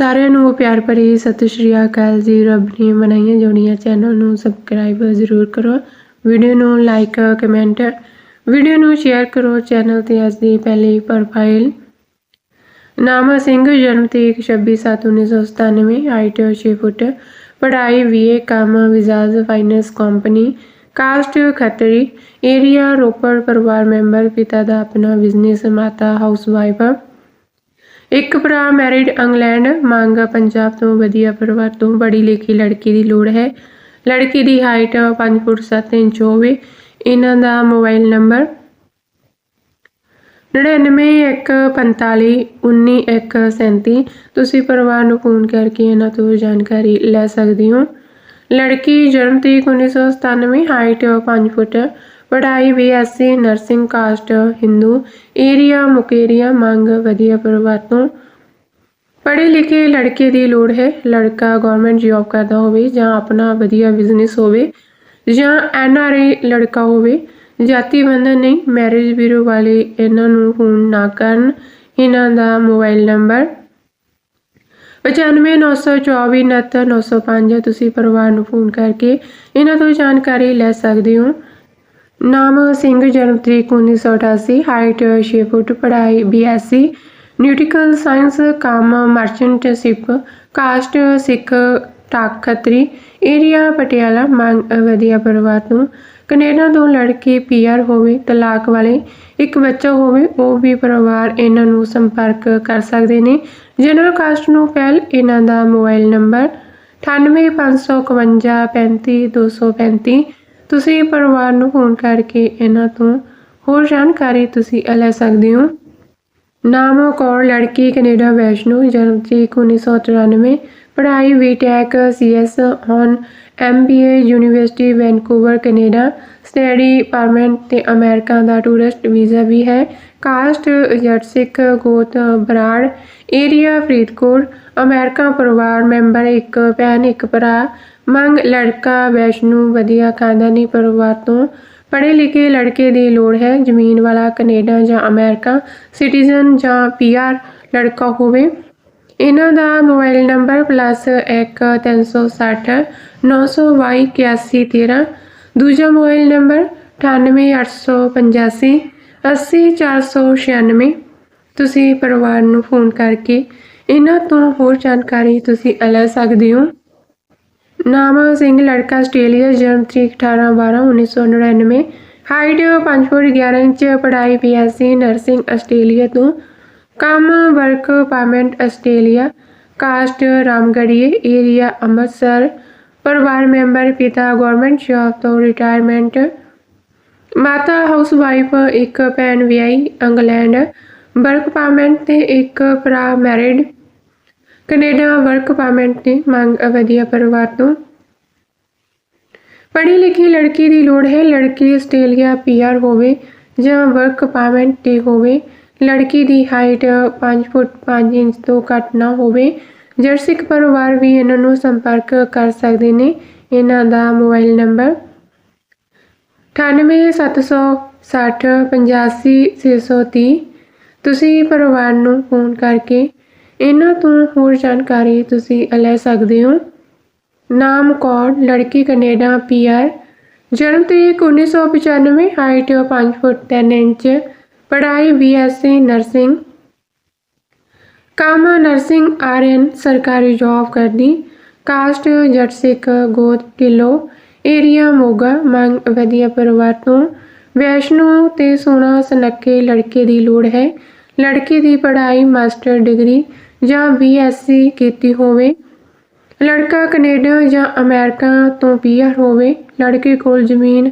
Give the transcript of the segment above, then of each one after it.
ਸਾਰਿਆਂ ਨੂੰ ਪਿਆਰ ਭਰੀ ਸਤਿ ਸ਼੍ਰੀ ਅਕਾਲ ਜੀ। ਰੱਬ ਨੇ ਬਣਾਈਆਂ ਜੋੜੀਆਂ ਚੈਨਲ ਨੂੰ ਸਬਸਕ੍ਰਾਈਬ ਜ਼ਰੂਰ ਕਰੋ। ਵੀਡੀਓ ਨੂੰ ਲਾਈਕ ਕਮੈਂਟ ਵੀਡੀਓ ਨੂੰ ਸ਼ੇਅਰ ਕਰੋ। ਚੈਨਲ ਤੇ ਅੱਜ ਦੀ ਪਹਿਲੀ ਪ੍ਰੋਫਾਈਲ ਨਾਮਾ ਸਿੰਘ, ਜਨਮ ਤਰੀਕ 26/7/1997 ਹਾਈਟ 6 ਫੁੱਟ, ਪੜ੍ਹਾਈ ਬੀਏ ਕੰਮ, ਵਿਜ਼ਾਜ finance company caste Khatri area Ropar, ਪਰਿਵਾਰ ਮੈਂਬਰ, ਪਿਤਾ ਦਾ ਆਪਣਾ ਬਿਜ਼ਨਸ ਮਾਤਾ ਹਾਊਸਵਾਈਫ ਇੱਕ ਭਰਾ ਮੈਰਿਡ ਇੰਗਲੈਂਡ, ਮੰਗ ਪੰਜਾਬ ਤੋਂ ਵਧੀਆ ਪਰਿਵਾਰ ਤੋਂ ਪੜ੍ਹੀ ਲਿਖੀ ਲੜਕੀ ਦੀ ਲੋੜ ਹੈ। ਲੜਕੀ ਦੀ ਹਾਈਟ 5 ਫੁੱਟ 7 ਇੰਚ ਹੋਵੇ। ਇਹਨਾਂ ਦਾ ਮੋਬਾਈਲ ਨੰਬਰ 9915519137 ਤੁਸੀਂ ਪਰਿਵਾਰ ਨੂੰ ਫੋਨ ਕਰਕੇ ਇਹਨਾਂ ਤੋਂ ਜਾਣਕਾਰੀ ਲੈ ਸਕਦੇ ਹੋ। ਲੜਕੀ ਜਨਮ ਤਰੀਕ 1997 ਹਾਈਟ 5 ਫੁੱਟ ਪੜ੍ਹਾਈ BSc nursing caste Hindu area Mukerian ਮੰਗ ਵਧੀਆ ਪਰਿਵਾਰ ਤੋਂ। ਪੜ੍ਹੇ ਲਿਖੇ ਲੜਕੇ ਦੀ ਲੋੜ ਹੈ, ਲੜਕਾ ਗਵਰਨਮੈਂਟ ਜੌਬ ਕਰਦਾ ਹੋਵੇ ਜਾਂ ਆਪਣਾ ਵਧੀਆ ਬਿਜ਼ਨਸ ਹੋਵੇ ਜਾਂ ਐਨਆਰਆਈ ਲੜਕਾ ਹੋਵੇ, ਜਾਤੀ ਬੰਧਨ ਨਹੀਂ ਮੈਰਿਜ ਬਿਊਰੋ ਵਾਲੇ ਇਹਨਾਂ ਨੂੰ ਫੋਨ ਨਾ ਕਰਨ, ਇਹਨਾਂ ਦਾ ਮੋਬਾਈਲ ਨੰਬਰ 9594490905 ਤੁਸੀਂ ਪਰਿਵਾਰ ਨੂੰ ਫੋਨ ਕਰਕੇ ਇਹਨਾਂ ਤੋਂ ਜਾਣਕਾਰੀ ਲੈ ਸਕਦੇ ਹੋ। ਨਾਮ ਸਿੰਘ, ਜਨਮ ਤਰੀਕ 1988 ਹਾਈਟ 6 ਫੁੱਟ, ਪੜ੍ਹਾਈ ਬੀਐਸਸੀ ਨਿਊਟ੍ਰੀਕਲ ਸਾਇੰਸ, ਕੰਮ ਮਰਚੈਂਟਸ਼ਿਪ ਕਾਸਟ ਸਿੱਖ ਟਾਕ ਖੱਤਰੀ ਏਰੀਆ, ਪਟਿਆਲਾ, ਮੰਗ, ਵਧੀਆ ਪਰਿਵਾਰ ਤੋਂ ਕੈਨੇਡਾ ਤੋਂ ਲੜਕੀ ਪੀਆਰ ਹੋਵੇ, ਤਲਾਕ ਵਾਲੇ ਇੱਕ ਬੱਚਾ ਹੋਵੇ, ਉਹ ਵੀ ਪਰਿਵਾਰ ਇਹਨਾਂ ਨੂੰ ਸੰਪਰਕ ਕਰ ਸਕਦੇ ਨੇ। ਜਨਰਲ ਕਾਸਟ ਨੂੰ ਪਹਿਲ ਇਹਨਾਂ ਦਾ ਮੋਬਾਈਲ ਨੰਬਰ। 9855535235 ਤੁਸੀਂ ਪਰਿਵਾਰ ਨੂੰ ਫੋਨ ਕਰਕੇ ਇਹਨਾਂ ਤੋਂ ਹੋਰ ਜਾਣਕਾਰੀ ਤੁਸੀਂ ਲੈ ਸਕਦੇ ਹੋ। ਨਾਮ ਕੌਰ, ਲੜਕੀ ਕੈਨੇਡਾ, ਵੈਸ਼ਨੂ, ਜਨਮ ਤਰੀਕ 1993 ਪੜ੍ਹਾਈ BTech CS on MBA university Vancouver Canada study permanent ਤੇ ਅਮਰੀਕਾ ਦਾ ਟੂਰਿਸਟ ਵੀਜ਼ਾ ਵੀ ਹੈ। ਕਾਸਟ ਜੱਟ ਸਿੱਖ ਗੋਤ ਬਰਾੜ ਏਰੀਆ ਫਰੀਦਕੋਟ ਅਮਰੀਕਾ ਪਰਿਵਾਰ ਮੈਂਬਰ ਇੱਕ, ਭੈਣ ਇੱਕ ਭਰਾ, ਮੰਗ ਲੜਕਾ, ਵੈਸ਼ਨੂ, ਵਧੀਆ ਖਾਨਦਾਨੀ ਪਰਿਵਾਰ ਤੋਂ ਪੜ੍ਹੇ ਲਿਖੇ ਲੜਕੇ ਦੀ ਲੋੜ ਹੈ। ਜ਼ਮੀਨ ਵਾਲਾ ਕੈਨੇਡਾ ਜਾਂ ਅਮਰੀਕਾ ਸਿਟੀਜ਼ਨ ਜਾਂ ਪੀਆਰ ਲੜਕਾ ਹੋਵੇ। ਇਹਨਾਂ ਦਾ ਮੋਬਾਈਲ ਨੰਬਰ +1360 922 8113 ਦੂਜਾ ਮੋਬਾਈਲ ਨੰਬਰ 98885 80496 ਤੁਸੀਂ ਪਰਿਵਾਰ ਨੂੰ ਫੋਨ ਕਰਕੇ ਇਹਨਾਂ ਤੋਂ ਹੋਰ ਜਾਣਕਾਰੀ ਤੁਸੀਂ ਲੈ ਸਕਦੇ ਹੋ। ਨਾਮ ਸਿੰਘ, ਲੜਕਾ ਆਸਟ੍ਰੇਲੀਆ, ਜਨਮ ਤਰੀਕ 18 12 1999 ਹਾਈਟ 5 ਫੁੱਟ 11 ਇੰਚ, ਪੜ੍ਹਾਈ ਬੀਐਸਸੀ ਨਰਸਿੰਗ ਆਸਟ੍ਰੇਲੀਆ ਤੋਂ ਕੰਮ ਵਰਕ ਪਰਮਿਟ ਆਸਟ੍ਰੇਲੀਆ, ਕਾਸਟ ਰਾਮਗੜੀਏ ਏਰੀਆ, ਅੰਮ੍ਰਿਤਸਰ, ਪਰਿਵਾਰ ਮੈਂਬਰ, ਪਿਤਾ ਗਵਰਨਮੈਂਟ ਜੌਬ ਤੋਂ ਰਿਟਾਇਰਮੈਂਟ ਮਾਤਾ ਹਾਊਸਵਾਈਫ, ਇੱਕ ਭੈਣ ਵਿਆਹੀ, ਇੰਗਲੈਂਡ, ਵਰਕ ਪਰਮਿਟ ਤੇ ਇੱਕ ਭਰਾ ਮੈਰਿਡ ਕੈਨੇਡਾ ਵਰਕ ਪਰਮਿਟ ਤੇ ਮੰਗ ਵਧੀਆ ਪਰਿਵਾਰ ਤੋਂ। ਪੜ੍ਹੀ ਲਿਖੀ ਲੜਕੀ ਦੀ ਲੋੜ ਹੈ, ਲੜਕੀ ਆਸਟ੍ਰੇਲੀਆ ਪੀਆਰ ਹੋਵੇ ਜਾਂ ਵਰਕ ਪਰਮਿਟ ਤੇ ਹੋਵੇ ਲੜਕੀ ਦੀ ਹਾਈਟ 5 ਫੁੱਟ 5 ਇੰਚ ਤੋਂ ਘੱਟ ਨਾ ਹੋਵੇ। ਜਰਸਿਕ ਪਰਿਵਾਰ ਵੀ ਇਹਨਾਂ ਨੂੰ ਸੰਪਰਕ ਕਰ ਸਕਦੇ ਨੇ। ਇਹਨਾਂ ਦਾ ਮੋਬਾਈਲ ਨੰਬਰ 987660 ਤੁਸੀਂ ਪਰਿਵਾਰ ਨੂੰ ਫੋਨ ਕਰਕੇ ਇਹਨਾਂ ਤੋਂ ਹੋਰ ਜਾਣਕਾਰੀ ਤੁਸੀਂ ਲੈ ਸਕਦੇ ਹੋ। ਨਾਮ ਕੌਰ ਲੜਕੀ ਕੈਨੇਡਾ ਪੀਆਰ ਜਨਮ ਤਰੀਕ 1995 ਹਾਈਟ 5 ਫੁੱਟ 3 ਇੰਚ। ਪੜ੍ਹਾਈ ਬੀਐਸਸੀ, ਨਰਸਿੰਗ। ਕੰਮ ਨਰਸਿੰਗ ਆਰਐਨ ਸਰਕਾਰੀ ਜੌਬ ਕਰਦੀ। ਕਾਸਟ ਜੱਟ ਸਿੱਖ ਗੋਤ ਢਿੱਲੋਂ ਏਰੀਆ ਮੋਗਾ, ਮੰਗ ਵਧੀਆ ਪਰਿਵਾਰ ਤੋਂ। ਵੈਸ਼ਨੂ ਤੇ ਸੋਨਾ ਸੁਨੱਖੇ ਲੜਕੇ ਦੀ ਲੋੜ ਹੈ। ਲੜਕੇ ਦੀ ਪੜ੍ਹਾਈ, ਮਾਸਟਰ ਡਿਗਰੀ ਜਾਂ ਬੀਐਸਸੀ ਕੀਤੀ ਹੋਵੇ। ਲੜਕਾ ਕੈਨੇਡਾ ਜਾਂ ਅਮਰੀਕਾ ਤੋਂ ਪੀਆਰ ਹੋਵੇ। ਲੜਕੇ ਕੋਲ ਜ਼ਮੀਨ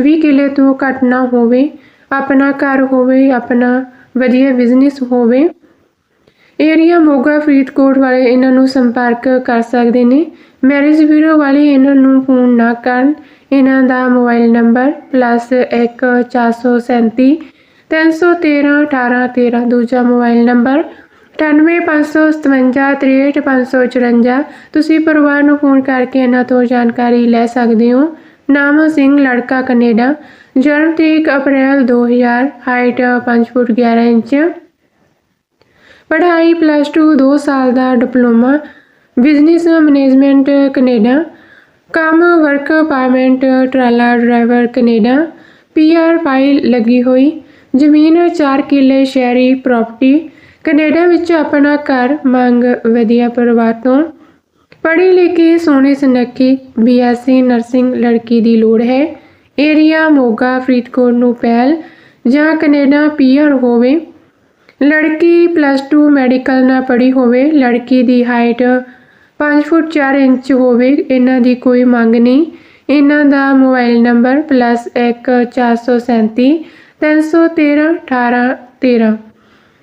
20 ਕਿੱਲੇ ਤੋਂ ਘੱਟ ਨਾ ਹੋਵੇ। ਆਪਣਾ ਘਰ ਹੋਵੇ, ਆਪਣਾ ਵਧੀਆ ਬਿਜ਼ਨਸ ਹੋਵੇ। ਏਰੀਆ ਮੋਗਾ, ਫਰੀਦਕੋਟ ਵਾਲੇ ਇਹਨਾਂ ਨੂੰ ਸੰਪਰਕ ਕਰ ਸਕਦੇ ਨੇ। ਮੈਰਿਜ ਬਿਊਰੋ ਵਾਲੇ ਇਹਨਾਂ ਨੂੰ ਫੋਨ ਨਾ ਕਰਨ। ਇਹਨਾਂ ਦਾ ਮੋਬਾਈਲ ਨੰਬਰ +1437 313 1813 ਦੂਜਾ ਮੋਬਾਈਲ ਨੰਬਰ 9855573554 ਤੁਸੀਂ ਪਰਿਵਾਰ ਨੂੰ ਫੋਨ ਕਰਕੇ ਇਹਨਾਂ ਤੋਂ ਜਾਣਕਾਰੀ ਲੈ ਸਕਦੇ ਹੋ। ਨਾਮ ਸਿੰਘ, ਲੜਕਾ, ਕੈਨੇਡਾ। ਜਨਮ ਤਰੀਕ ਅਪ੍ਰੈਲ 2000 ਹਾਈਟ 5 ਫੁੱਟ 11 ਇੰਚ। ਪੜ੍ਹਾਈ ਪਲੱਸ 2 2 ਸਾਲ ਦਾ ਡਿਪਲੋਮਾ। Business management Canada. ਕੰਮ ਵਰਕ ਪਰਮਿਟ ਟਰਾਲਾ ਡਰਾਈਵਰ ਕੈਨੇਡਾ। ਪੀਆਰ ਫਾਈਲ ਲੱਗੀ ਹੋਈ। ਜ਼ਮੀਨ 4 ਕਿੱਲੇ ਸ਼ਹਿਰੀ ਪ੍ਰਾਪਰਟੀ ਕੈਨੇਡਾ ਵਿੱਚ ਆਪਣਾ ਘਰ, ਮੰਗ ਵਧੀਆ ਪਰਿਵਾਰ ਤੋਂ। ਪੜ੍ਹੀ ਲਿਖੀ ਸੋਹਣੀ ਸੁਨੱਖੀ ਬੀਐਸਸੀ ਨਰਸਿੰਗ ਲੜਕੀ ਦੀ ਲੋੜ ਹੈ। ਏਰੀਆ ਮੋਗਾ, ਫਰੀਦਕੋਟ ਨੂੰ ਪਹਿਲ ਜਾਂ ਕੈਨੇਡਾ ਪੀਆਰ ਹੋਵੇ। ਲੜਕੀ ਪਲੱਸ 2 ਮੈਡੀਕਲ ਨਾ ਪੜ੍ਹੀ ਹੋਵੇ। ਲੜਕੀ ਦੀ ਹਾਈਟ 5 ਫੁੱਟ 4 ਇੰਚ ਹੋਵੇ। ਇਹਨਾਂ ਦੀ ਕੋਈ ਮੰਗ ਨਹੀਂ। ਇਹਨਾਂ ਦਾ ਮੋਬਾਈਲ ਨੰਬਰ +1 437 313 18 13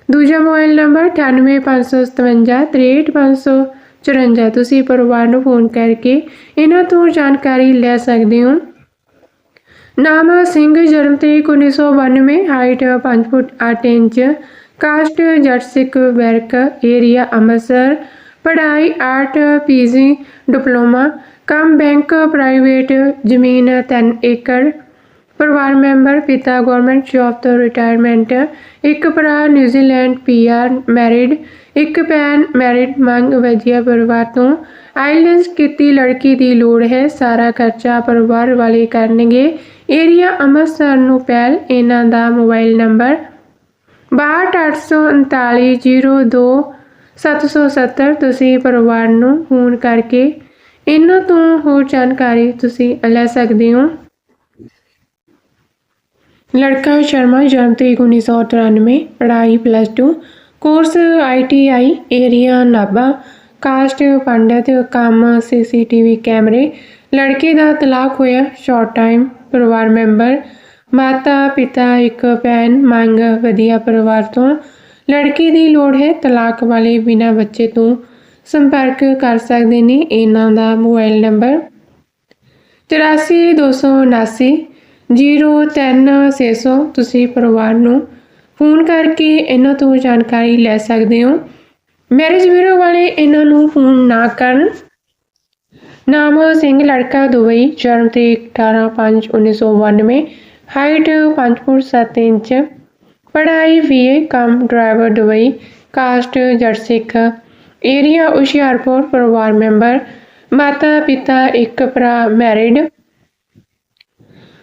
ਦੂਜਾ ਮੋਬਾਈਲ ਨੰਬਰ 98557 63554 ਤੁਸੀਂ ਪਰਿਵਾਰ ਨੂੰ ਫੋਨ ਕਰਕੇ ਇਹਨਾਂ ਤੋਂ ਜਾਣਕਾਰੀ ਲੈ ਸਕਦੇ ਹੋ। ਨਾਮ ਸਿੰਘ ਜਨਮ ਤਰੀਕ 1992 ਹਾਈਟ 5 ਫੁੱਟ 8 ਇੰਚ ਕਾਸਟ ਜੱਟ ਸਿੱਖ ਵਰਕ ਏਰੀਆ ਅੰਮ੍ਰਿਤਸਰ ਪੜ੍ਹਾਈ ਆਰਟ ਪੀਜੀ ਡਿਪਲੋਮਾ ਕਮ ਬੈਂਕ ਪ੍ਰਾਈਵੇਟ ਜ਼ਮੀਨ 3 ਏਕੜ ਪਰਿਵਾਰ ਮੈਂਬਰ ਪਿਤਾ ਗਵਰਨਮੈਂਟ ਜੌਬ ਤੋਂ ਰਿਟਾਇਰਮੈਂਟ ਇੱਕ ਭਰਾ ਨਿਊਜ਼ੀਲੈਂਡ ਪੀਆਰ ਮੈਰਿਡ ਇੱਕ ਭੈਣ ਮੈਰਿਡ ਮੰਗ ਵਧੀਆ ਪਰਿਵਾਰ ਤੋਂ, ਆਈਲੈਂਡਸ ਕੀਤੀ ਲੜਕੀ ਦੀ ਲੋੜ ਹੈ, ਸਾਰਾ ਖਰਚਾ ਪਰਿਵਾਰ ਵਾਲੇ ਕਰਨਗੇ। ਏਰੀਆ ਅੰਮ੍ਰਿਤਸਰ ਨੂੰ ਪਹਿਲ ਇਹਨਾਂ ਦਾ ਮੋਬਾਈਲ ਨੰਬਰ 628302 ਤੁਸੀਂ ਪਰਿਵਾਰ ਨੂੰ ਫੋਨ ਕਰਕੇ ਇਹਨਾਂ ਤੋਂ ਹੋਰ ਜਾਣਕਾਰੀ ਤੁਸੀਂ ਲੈ ਸਕਦੇ ਹੋ। ਲੜਕਾ ਸ਼ਰਮਾ ਜਨਮ ਤਰੀਕ 1993 ਪੜ੍ਹਾਈ plus 2 course ITI area, Nabha, caste, Pandit, ਕੰਮ ਸੀਸੀਟੀਵੀ ਕੈਮਰੇ, ਲੜਕੇ ਦਾ ਤਲਾਕ ਹੋਇਆ ਸ਼ਾਰਟ ਟਾਈਮ ਪਰਿਵਾਰ ਮੈਂਬਰ, ਮਾਤਾ, ਪਿਤਾ, ਇੱਕ ਭੈਣ, ਮੰਗ, ਵਧੀਆ ਪਰਿਵਾਰ ਤੋਂ। ਲੜਕੀ ਦੀ ਲੋੜ ਹੈ, ਤਲਾਕ ਵਾਲੇ ਬਿਨਾ ਬੱਚੇ ਤੋਂ ਸੰਪਰਕ ਕਰ ਸਕਦੇ ਨੇ, ਇਹਨਾਂ ਦਾ ਮੋਬਾਈਲ ਨੰਬਰ 84279 03600 ਤੁਸੀਂ ਪਰਿਵਾਰ ਨੂੰ ਫੋਨ ਕਰਕੇ ਇਹਨਾਂ ਤੋਂ ਜਾਣਕਾਰੀ ਲੈ ਸਕਦੇ ਹੋ। ਮੈਰਿਜ ਬਿਊਰੋ ਵਾਲੇ ਇਹਨਾਂ ਨੂੰ ਫੋਨ ਨਾ ਕਰਨ। ਨਾਮ ਸਿੰਘ, ਲੜਕਾ ਦੁਬਈ ਜਨਮ ਤਰੀਕ 18/5/1992 ਹਾਈਟ 5 ਫੁੱਟ 7 ਇੰਚ, ਪੜ੍ਹਾਈ ਬੀਏ ਕਮ driver Dubai caste Jatt Sikh area Hoshiarpur, ਪਰਿਵਾਰ ਮੈਂਬਰ ਮਾਤਾ ਪਿਤਾ ਇੱਕ ਭਰਾ ਮੈਰਿਡ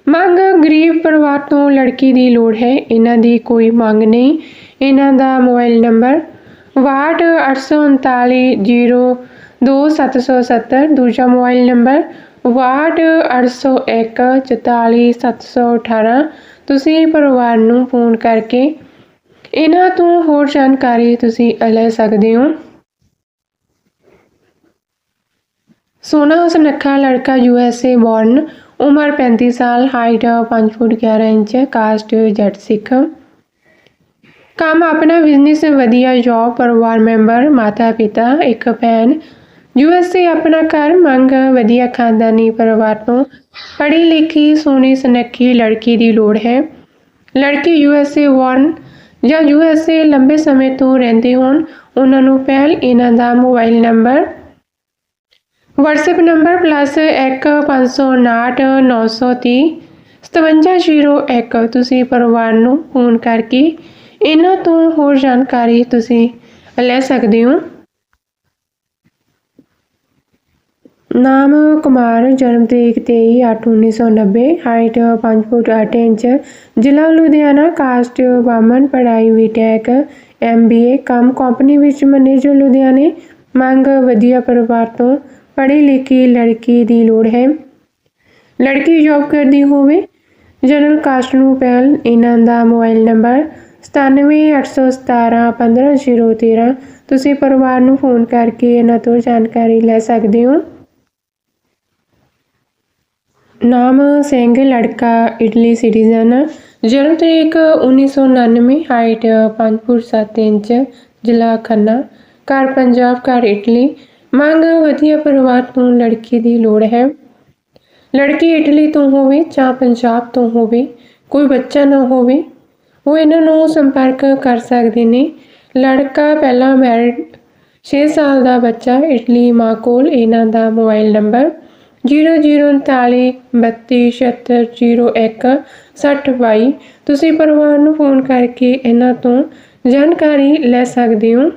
ਮੰਗ ਗਰੀਬ ਪਰਿਵਾਰ ਤੋਂ ਲੜਕੀ ਦੀ ਲੋੜ ਹੈ। ਇਹਨਾਂ ਦੀ ਕੋਈ ਮੰਗ ਨਹੀਂ। ਇਹਨਾਂ ਦਾ ਮੋਬਾਈਲ ਨੰਬਰ 6283022770 ਦੂਜਾ ਮੋਬਾਈਲ ਨੰਬਰ 6280144718 ਤੁਸੀਂ ਪਰਿਵਾਰ ਨੂੰ ਫੋਨ ਕਰਕੇ ਇਹਨਾਂ ਤੋਂ ਹੋਰ ਜਾਣਕਾਰੀ ਤੁਸੀਂ ਲੈ ਸਕਦੇ ਹੋ। ਸੋਨਾ ਸੁਨੱਖਾ ਲੜਕਾ ਯੂਐਸਏ ਬੌਰਨ ਉਮਰ 35 ਸਾਲ ਹਾਈਟ 5 ਫੁੱਟ 11 ਇੰਚ ਕਾਸਟ ਜੱਟ ਸਿੱਖ। ਕੰਮ ਆਪਣਾ ਬਿਜ਼ਨਸ ਵਧੀਆ ਜੌਬ ਪਰਿਵਾਰ ਮੈਂਬਰ ਮਾਤਾ ਪਿਤਾ, ਇੱਕ ਭੈਣ। ਯੂਐਸਏ ਆਪਣਾ ਘਰ, ਮੰਗ ਵਧੀਆ ਖਾਨਦਾਨੀ ਪਰਿਵਾਰ ਤੋਂ। ਪੜ੍ਹੀ ਲਿਖੀ, ਸੋਹਣੀ ਸੁਨੱਖੀ ਲੜਕੀ ਦੀ ਲੋੜ ਹੈ। ਲੜਕੀ ਯੂਐਸਏ ਵਾਰਨ ਜਾਂ ਯੂਐਸਏ ਲੰਬੇ ਸਮੇਂ ਤੋਂ ਰਹਿੰਦੇ ਹੋਣ, ਉਹਨਾਂ ਨੂੰ ਪਹਿਲ ਇਹਨਾਂ ਦਾ ਮੋਬਾਈਲ ਨੰਬਰ WhatsApp ਨੰਬਰ +1559 5701 ਤੁਸੀਂ ਪਰਿਵਾਰ ਨੂੰ ਫੋਨ ਕਰਕੇ ਇਹਨਾਂ ਤੋਂ ਹੋਰ ਜਾਣਕਾਰੀ ਤੁਸੀਂ ਲੈ ਸਕਦੇ ਹੋ। ਨਾਮ ਕੁਮਾਰ, ਜਨਮ ਤਰੀਕ 23/8/1990 ਹਾਈਟ 5 ਫੁੱਟ 8 ਇੰਚ, ਜ਼ਿਲ੍ਹਾ ਲੁਧਿਆਣਾ ਕਾਸਟ ਵਾਮਨ, ਪੜ੍ਹਾਈ ਬੀਟੈਕ ਐਮਬੀਏ ਕੰਮ ਕੰਪਨੀ ਵਿੱਚ ਮੈਨੇਜਰ ਲੁਧਿਆਣੇ। ਮੰਗ, ਵਧੀਆ ਪਰਿਵਾਰ ਤੋਂ ਪੜ੍ਹੀ ਲਿਖੀ ਲੜਕੀ ਦੀ ਲੋੜ ਹੈ। ਲੜਕੀ ਜੌਬ ਕਰਦੀ ਹੋਵੇ ਜਨਰਲ ਕਾਸਟ ਨੂੰ ਪਹਿਲ ਇਹਨਾਂ ਦਾ ਮੋਬਾਈਲ ਨੰਬਰ 9781715013 ਤੁਸੀਂ ਪਰਿਵਾਰ ਨੂੰ ਫੋਨ ਕਰਕੇ ਇਹਨਾਂ ਤੋਂ ਜਾਣਕਾਰੀ ਲੈ ਸਕਦੇ ਹੋ। ਨਾਮ ਸਿੰਘ, ਲੜਕਾ ਇਟਲੀ ਸਿਟੀਜ਼ਨ ਜਨਮ ਤਰੀਕ 1999 ਹਾਈਟ 5 ਫੁੱਟ 7 ਇੰਚ, ਜ਼ਿਲ੍ਹਾ ਖੰਨਾ। ਘਰ ਪੰਜਾਬ, ਘਰ ਇਟਲੀ। ਮੰਗ ਵਧੀਆ ਪਰਿਵਾਰ ਤੋਂ ਲੜਕੀ ਦੀ ਲੋੜ ਹੈ। ਲੜਕੀ ਇਟਲੀ ਤੋਂ ਹੋਵੇ ਜਾਂ ਪੰਜਾਬ ਤੋਂ ਹੋਵੇ, ਕੋਈ ਬੱਚਾ ਨਾ ਹੋਵੇ, ਉਹ ਇਹਨਾਂ ਨੂੰ ਸੰਪਰਕ ਕਰ ਸਕਦੇ ਨੇ। ਲੜਕਾ ਪਹਿਲਾਂ ਮੈਰਿਡ 6 ਸਾਲ ਦਾ ਬੱਚਾ ਇਟਲੀ ਮਾਂ ਕੋਲ ਇਹਨਾਂ ਦਾ ਮੋਬਾਈਲ ਨੰਬਰ 00393276016022 ਤੁਸੀਂ ਪਰਿਵਾਰ ਨੂੰ ਫੋਨ ਕਰਕੇ ਇਹਨਾਂ ਤੋਂ ਜਾਣਕਾਰੀ ਲੈ ਸਕਦੇ ਹੋ।